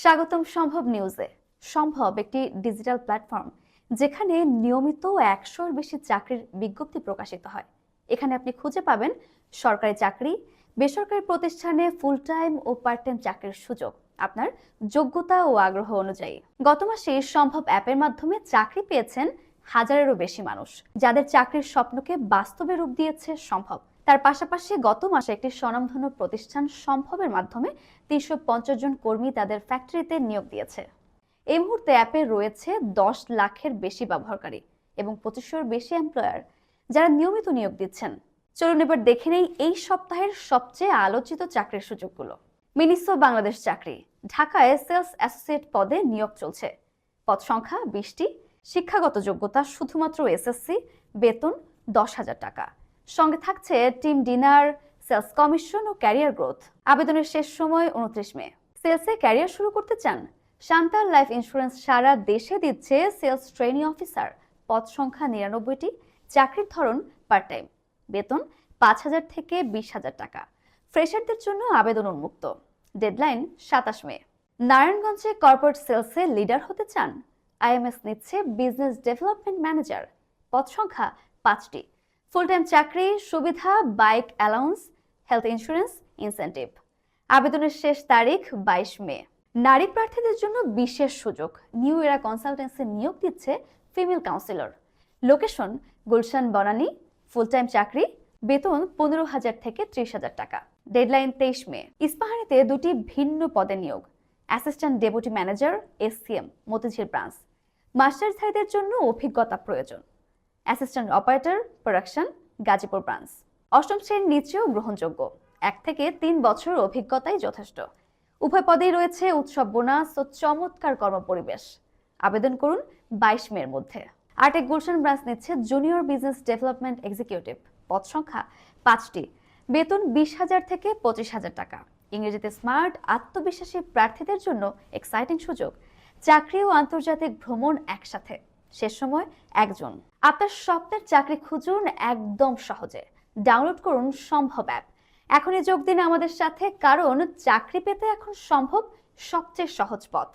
স্বাগতম সম্ভব নিউজে। সম্ভব একটি ডিজিটাল প্ল্যাটফর্ম যেখানে নিয়মিত একশোর বেশি চাকরির বিজ্ঞপ্তি প্রকাশিত হয়। এখানে আপনি খুঁজে পাবেন সরকারি চাকরি, বেসরকারি প্রতিষ্ঠানে ফুল টাইম ও পার্ট টাইম চাকরির সুযোগ, আপনার যোগ্যতা ও আগ্রহ অনুযায়ী। গত মাসে সম্ভব অ্যাপের মাধ্যমে চাকরি পেয়েছেন হাজারেরও বেশি মানুষ, যাদের চাকরির স্বপ্নকে বাস্তবে রূপ দিয়েছে সম্ভব। তার পাশাপাশি গত মাসে একটি স্বনামধন্য প্রতিষ্ঠান সম্ভবের মাধ্যমে তিনশো পঞ্চাশ জন কর্মী তাদের ফ্যাক্টরিতে নিয়োগ দিয়েছে। এই মুহূর্তে অ্যাপে রয়েছে দশ লাখের বেশি ব্যবহারকারী এবং পঁচিশশোর বেশি এমপ্লয়ার যারা নিয়মিত নিয়োগ দিচ্ছেন। চলুন এবার দেখে নেই এই সপ্তাহের সবচেয়ে আলোচিত চাকরির সুযোগগুলো। মিনিসো বাংলাদেশ চাকরি। ঢাকায় সেলস অ্যাসোসিয়েট পদে নিয়োগ চলছে। পদ সংখ্যা বিশটি। শিক্ষাগত যোগ্যতা শুধুমাত্র এসএসসি, বেতন দশ হাজার টাকা। সঙ্গে থাকছে টিম ডিনার, সেলস কমিশন ও ক্যারিয়ার গ্রোথ। আবেদনের শেষ সময় উনত্রিশ মে। সেলসে ক্যারিয়ার শুরু করতে চান। শান্তাল লাইফ ইন্স্যুরেন্স সারা দেশে দিচ্ছে সেলস ট্রেনিং অফিসার। পদ সংখ্যা নিরানব্বইটি। চাকরির ধরন পার্ট টাইম বেতন পাঁচ হাজার থেকে বিশ হাজার টাকা। ফ্রেশারদের জন্য আবেদন উন্মুক্ত। ডেডলাইন সাতাশ মে। নারায়ণগঞ্জে কর্পোরেট সেলসে লিডার হতে চান। আইএমএস নিচ্ছে বিজনেস ডেভেলপমেন্ট ম্যানেজার। পদ সংখ্যা পাঁচটি। ফুল টাইম চাকরি, সুবিধা bike allowance health insurance incentive আবেদনের শেষ তারিখ বাইশ মে। নারী প্রার্থীদের জন্য বিশেষ সুযোগ। নিউ এরা কনসালটেন্সি নিয়োগ দিচ্ছে female counsellor location Gulshan Banani full time চাকরি, বেতন পনেরো হাজার থেকে ত্রিশ হাজার টাকা। ডেডলাইন তেইশ মে। ইস্পাহানিতে দুটি ভিন্ন পদে নিয়োগ। Assistant deputy manager SCM Motijheel branch. মাস্টারধারীদের জন্য অভিজ্ঞতা প্রয়োজন। Assistant operator, production, Gazipur branch. অষ্টম শ্রেণির নিচেও গ্রহণযোগ্য। এক থেকে তিন বছর অভিজ্ঞতাই যথেষ্ট। উভয় পদেই রয়েছে উৎসব বোনাস ও চমৎকার কর্মপরিবেশ। আবেদন করুন বাইশ মের মধ্যে। আর্টেক গুলশান ব্রাঞ্চ নিচ্ছে জুনিয়র বিজনেস ডেভেলপমেন্ট এক্সিকিউটিভ। পদ সংখ্যা পাঁচটি। বেতন বিশ হাজার থেকে পঁচিশ হাজার টাকা। ইংরেজিতে স্মার্ট, আত্মবিশ্বাসী প্রার্থীদের জন্য এক্সাইটিং সুযোগ। চাকরি ও আন্তর্জাতিক ভ্রমণ একসাথে। শেষ সময় একজন। আপনার স্বপ্নের চাকরি খুঁজুন একদম সহজে। ডাউনলোড করুন সম্ভব অ্যাপ। এখনই যোগ দিন আমাদের সাথে, কারণ চাকরি পেতে এখন সম্ভব সবচেয়ে সহজ পথ।